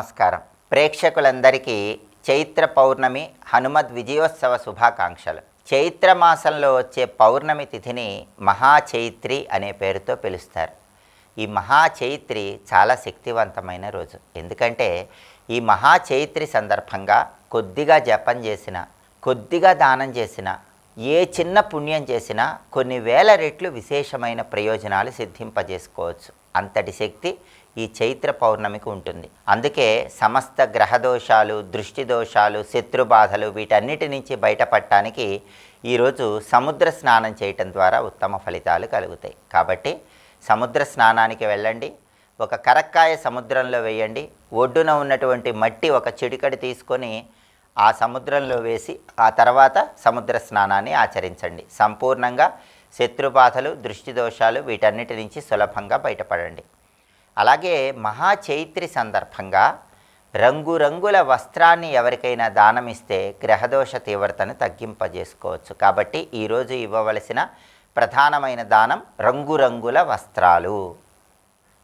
నమస్కారం. ప్రేక్షకులందరికీ చైత్ర పౌర్ణమి హనుమద్ విజయోత్సవ శుభాకాంక్షలు. చైత్ర మాసంలో వచ్చే పౌర్ణమి తిథిని మహాచైత్రి అనే పేరుతో పిలుస్తారు. ఈ మహాచైత్రి చాలా శక్తివంతమైన రోజు. ఎందుకంటే ఈ మహాచైత్రి సందర్భంగా కొద్దిగా జపం చేసిన కొద్దిగా దానం చేసిన ఏ చిన్న పుణ్యం చేసినా కొన్ని వేల రెట్లు విశేషమైన ప్రయోజనాలు సిద్ధింపజేసుకోవచ్చు. అంతటి శక్తి ఈ చైత్ర పౌర్ణమికి ఉంటుంది. అందుకే సమస్త గ్రహ దోషాలు దృష్టి దోషాలు శత్రుబాధలు వీటన్నిటి నుంచి బయటపడటానికి ఈరోజు సముద్ర స్నానం చేయటం ద్వారా ఉత్తమ ఫలితాలు కలుగుతాయి. కాబట్టి సముద్ర స్నానానికి వెళ్ళండి. ఒక కరక్కాయ సముద్రంలో వేయండి. ఒడ్డున ఉన్నటువంటి మట్టి ఒక చిడికడి తీసుకొని ఆ సముద్రంలో వేసి ఆ తర్వాత సముద్ర స్నానాన్ని ఆచరించండి. సంపూర్ణంగా శత్రుబాధలు దృష్టి దోషాలు వీటన్నిటి నుంచి సులభంగా బయటపడండి. అలాగే మహా చైత్రి సందర్భంగా రంగురంగుల వస్త్రాన్ని ఎవరికైనా దానమిస్తే గ్రహదోష తీవ్రతను తగ్గింపజేసుకోవచ్చు. కాబట్టి ఈరోజు ఇవ్వవలసిన ప్రధానమైన దానం రంగురంగుల వస్త్రాలు.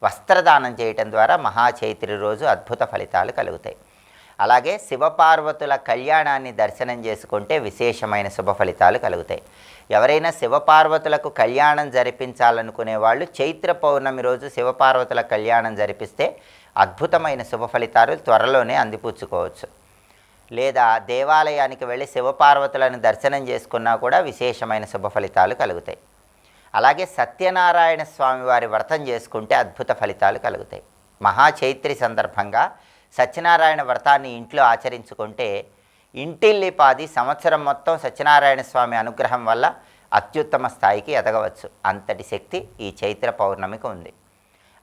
వస్త్రదానం చేయటం ద్వారా మహాచైత్రి రోజు అద్భుత ఫలితాలు కలుగుతాయి. అలాగే శివపార్వతుల కళ్యాణాన్ని దర్శనం చేసుకుంటే విశేషమైన శుభ ఫలితాలు కలుగుతాయి. ఎవరైనా శివపార్వతులకు కళ్యాణం జరిపించాలనుకునే వాళ్ళు చైత్ర పౌర్ణమి రోజు శివపార్వతుల కళ్యాణం జరిపిస్తే అద్భుతమైన శుభ ఫలితాలు త్వరలోనే అందిపుచ్చుకోవచ్చు. లేదా దేవాలయానికి వెళ్ళి శివపార్వతులను దర్శనం చేసుకున్నా కూడా విశేషమైన శుభ ఫలితాలు కలుగుతాయి. అలాగే సత్యనారాయణ స్వామి వారి వ్రతం చేసుకుంటే అద్భుత ఫలితాలు కలుగుతాయి. మహాచైత్రి సందర్భంగా సత్యనారాయణ వ్రతాన్ని ఇంట్లో ఆచరించుకుంటే ఇంటిల్లిపాది సంవత్సరం మొత్తం సత్యనారాయణ స్వామి అనుగ్రహం వల్ల అత్యుత్తమ స్థాయికి ఎదగవచ్చు. అంతటి శక్తి ఈ చైత్ర పౌర్ణమికి ఉంది.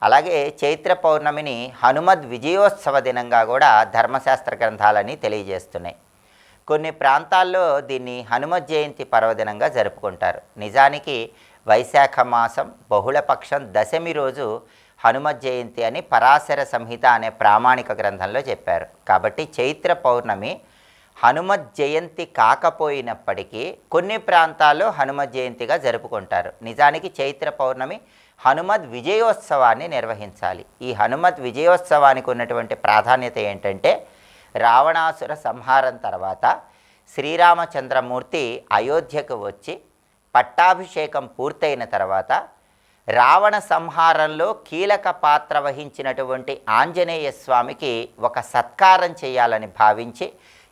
అలాగే చైత్ర పౌర్ణమిని హనుమద్ విజయోత్సవ దినంగా కూడా ధర్మశాస్త్ర గ్రంథాలని తెలియజేస్తున్నాయి. కొన్ని ప్రాంతాల్లో దీన్ని హనుమత్ జయంతి పర్వదినంగా జరుపుకుంటారు. నిజానికి వైశాఖ మాసం బహుళపక్షం దశమి రోజు హనుమత్ జయంతి అని పరాశర సంహిత అనే ప్రామాణిక గ్రంథంలో చెప్పారు. కాబట్టి చైత్ర పౌర్ణమి హనుమత్ జయంతి కాకపోయినప్పటికీ కొన్ని ప్రాంతాల్లో హనుమత్ జయంతిగా జరుపుకుంటారు. నిజానికి చైత్ర పౌర్ణమి హనుమద్ విజయోత్సవాన్ని నిర్వహించాలి. ఈ హనుమద్ విజయోత్సవానికి ఉన్నటువంటి ప్రాధాన్యత ఏంటంటే రావణాసుర సంహారం తర్వాత శ్రీరామచంద్రమూర్తి అయోధ్యకు వచ్చి పట్టాభిషేకం పూర్తయిన తర్వాత రావణ సంహారంలో కీలక పాత్ర వహించినటువంటి ఆంజనేయ స్వామికి ఒక సత్కారం చేయాలని భావించి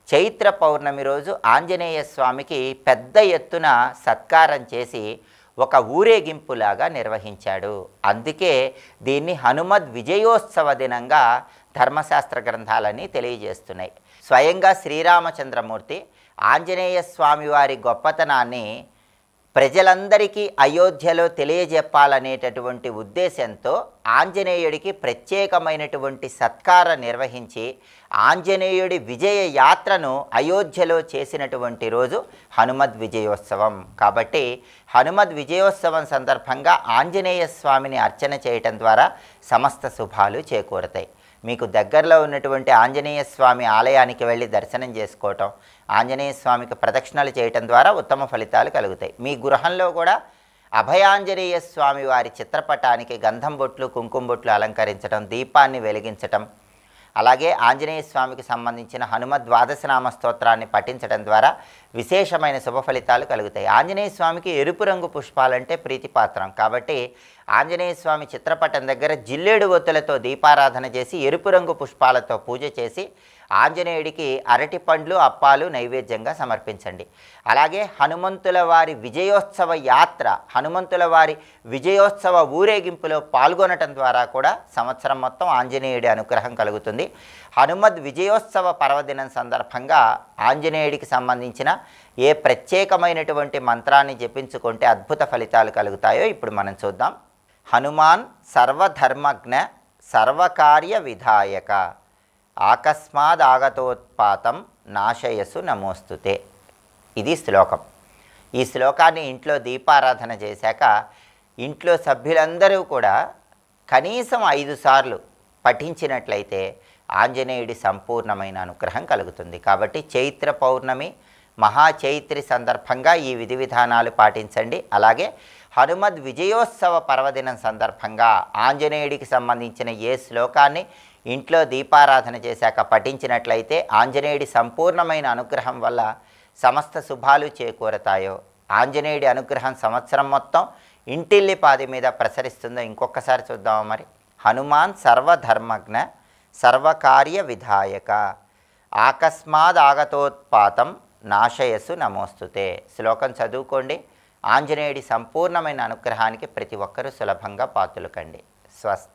చైత్ర పౌర్ణమి రోజు ఆంజనేయ స్వామికి పెద్ద ఎత్తున సత్కారం చేసి ఒక ఊరేగింపులాగా నిర్వహించాడు. అందుకే దీన్ని హనుమద్ విజయోత్సవ దినంగా ధర్మశాస్త్ర గ్రంథాలని తెలియజేస్తున్నాయి. స్వయంగా శ్రీరామచంద్రమూర్తి ఆంజనేయ స్వామివారి గొప్పతనాన్ని ప్రజలందరికీ అయోధ్యలో తెలియజెప్పాలనేటటువంటి ఉద్దేశంతో ఆంజనేయుడికి ప్రత్యేకమైనటువంటి సత్కారం నిర్వహించి ఆంజనేయుడి విజయ యాత్రను అయోధ్యలో చేసినటువంటి రోజు హనుమద్ విజయోత్సవం. కాబట్టి హనుమద్ విజయోత్సవం సందర్భంగా ఆంజనేయ స్వామిని అర్చన చేయటం ద్వారా సమస్త శుభాలు చేకూరతాయి. మీకు దగ్గరలో ఉన్నటువంటి ఆంజనేయ స్వామి ఆలయానికి వెళ్ళి దర్శనం చేసుకోవటం ఆంజనేయ స్వామికి ప్రదక్షిణలు చేయటం ద్వారా ఉత్తమ ఫలితాలు కలుగుతాయి. మీ గృహంలో కూడా అభయాంజనేయ స్వామి వారి చిత్రపటానికి గంధం బొట్లు కుంకుమ బొట్లు అలంకరించడం దీపాన్ని వెలిగించటం అలాగే ఆంజనేయ స్వామికి సంబంధించిన హనుమ ద్వాదశనామ స్తోత్రాన్ని పఠించడం ద్వారా విశేషమైన శుభ ఫలితాలు కలుగుతాయి. ఆంజనేయ స్వామికి ఎరుపు రంగు పుష్పాలంటే ప్రీతిపాత్రం. కాబట్టి ఆంజనేయ స్వామి చిత్రపటం దగ్గర జిల్లేడు ఒత్తులతో దీపారాధన చేసి ఎరుపు రంగు పుష్పాలతో పూజ చేసి ఆంజనేయుడికి అరటి పండ్లు అప్పాలు నైవేద్యంగా సమర్పించండి. అలాగే హనుమంతుల వారి విజయోత్సవ యాత్ర హనుమంతుల వారి విజయోత్సవ ఊరేగింపులో పాల్గొనటం ద్వారా కూడా సంవత్సరం మొత్తం ఆంజనేయుడి అనుగ్రహం కలుగుతుంది. హనుమద్ విజయోత్సవ పర్వదినం సందర్భంగా ఆంజనేయుడికి సంబంధించిన ఏ ప్రత్యేకమైనటువంటి మంత్రాన్ని జపించుకుంటే అద్భుత ఫలితాలు కలుగుతాయో ఇప్పుడు మనం చూద్దాం. హనుమాన్ సర్వధర్మజ్ఞ సర్వకార్య విధాయక. ఆకస్మాదాగతోత్పాతం నాశయసు నమోస్తుతే. ఇది శ్లోకం. ఈ శ్లోకాన్ని ఇంట్లో దీపారాధన చేశాక ఇంట్లో సభ్యులందరూ కూడా కనీసం ఐదు సార్లు పఠించినట్లయితే ఆంజనేయుడి సంపూర్ణమైన అనుగ్రహం కలుగుతుంది. కాబట్టి చైత్ర పౌర్ణమి మహాచైత్రి సందర్భంగా ఈ విధి విధానాలు పాటించండి. అలాగే హనుమద్ విజయోత్సవ పర్వదినం సందర్భంగా ఆంజనేయుడికి సంబంధించిన ఏ శ్లోకాన్ని ఇంట్లో దీపారాధన చేశాక పఠించినట్లయితే ఆంజనేయుడి సంపూర్ణమైన అనుగ్రహం వల్ల సమస్త శుభాలు చేకూరతాయో. ఆంజనేయుడి అనుగ్రహం సంవత్సరం మొత్తం ఇంటిల్లి పాది మీద ప్రసరిస్తుందో ఇంకొకసారి చూద్దామా మరి. హనుమాన్ సర్వధర్మజ్ఞ సర్వకార్య విధాయక. ఆకస్మాద్ ఆగతోత్పాతం నాశయస్సు నమోస్తుతే. శ్లోకం చదువుకోండి. ఆంజనేయుడి సంపూర్ణమైన అనుగ్రహానికి ప్రతి ఒక్కరూ సులభంగా పాతులకండి. స్వస్తి.